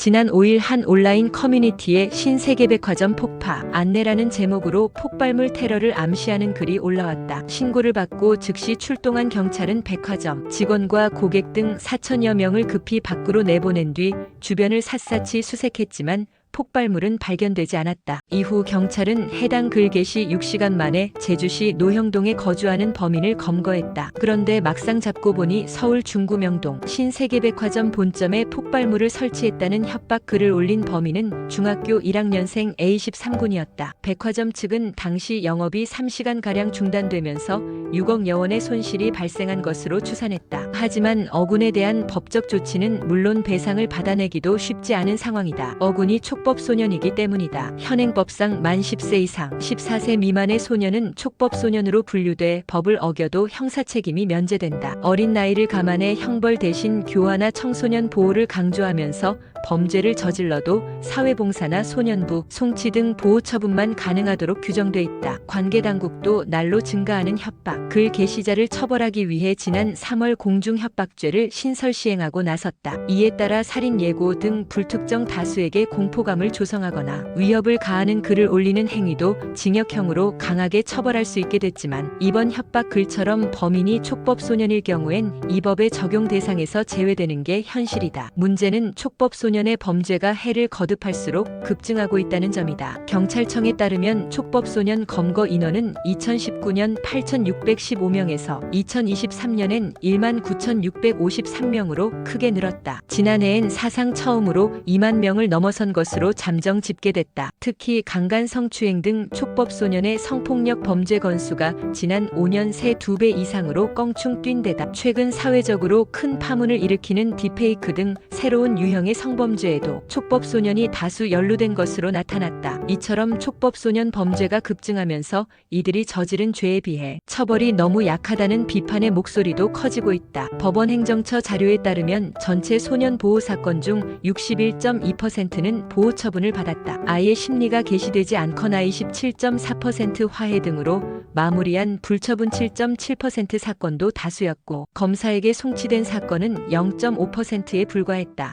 지난 5일 한 온라인 커뮤니티에 신세계백화점 폭파 안내라는 제목으로 폭발물 테러를 암시하는 글이 올라왔다. 신고를 받고 즉시 출동한 경찰은 백화점 직원과 고객 등 4천여 명을 급히 밖으로 내보낸 뒤 주변을 샅샅이 수색했지만 폭발물은 발견되지 않았다. 이후 경찰은 해당 글 게시 6시간 만에 제주시 노형동에 거주하는 범인을 검거했다. 그런데 막상 잡고 보니 서울 중구명동 신세계백화점 본점에 폭발물을 설치했다는 협박 글을 올린 범인은 중학교 1학년생 A13군이었다. 백화점 측은 당시 영업이 3시간가량 중단되면서 6억 여 원의 손실이 발생한 것으로 추산했다. 하지만 어군에 대한 법적 조치는 물론 배상을 받아내기도 쉽지 않은 상황이다. 어군이 촉법 소년이기 때문이다. 현행법상 만 10세 이상 14세 미만의 소년은 촉법 소년으로 분류돼 법을 어겨도 형사 책임이 면제된다. 어린 나이를 감안해 형벌 대신 교화나 청소년 보호를 강조하면서 범죄를 저질러도 사회봉사나 소년부, 송치 등 보호 처분만 가능하도록 규정돼 있다. 관계 당국도 날로 증가하는 협박, 글 게시자를 처벌하기 위해 지난 3월 공중 협박죄를 신설 시행하고 나섰다. 이에 따라 살인 예고 등 불특정 다수에게 공포감을 조성하거나 위협을 가하는 글을 올리는 행위도 징역형으로 강하게 처벌할 수 있게 됐지만 이번 협박 글처럼 범인이 촉법 소년일 경우엔 이 법의 적용 대상에서 제외되는 게 현실이다. 문제는 촉법 소년의 범죄가 해를 거듭할수록 급증하고 있다는 점이다. 경찰청에 따르면 촉법 소년 검거 인원은 2019년 8,615명에서 2023년엔 1만 9,653명으로 크게 늘었다. 지난해엔 사상 처음으로 2만 명을 넘어선 것으로 잠정 집계됐다. 특히 강간 성추행 등 촉법 소년의 성폭력 범죄 건수가 지난 5년 새 2배 이상으로 껑충 뛴 데다 최근 사회적으로 큰 파문을 일으키는 디페이크 등 새로운 유형의 성범죄에도 촉법 소년이 다수 연루된 것으로 나타났다. 이처럼 촉법 소년 범죄가 급증하면서 이들이 저지른 죄에 비해 처벌이 너무 약하다는 비판의 목소리도 커지고 있다. 법원 행정처 자료에 따르면 전체 소년 보호 사건 중 61.2%는 보호 처분을 받았다. 아이의 심리가 개시되지 않거나 27.4% 화해 등으로 마무리한 불처분 7.7% 사건도 다수였고 검사에게 송치된 사건은 0.5%에 불과했다.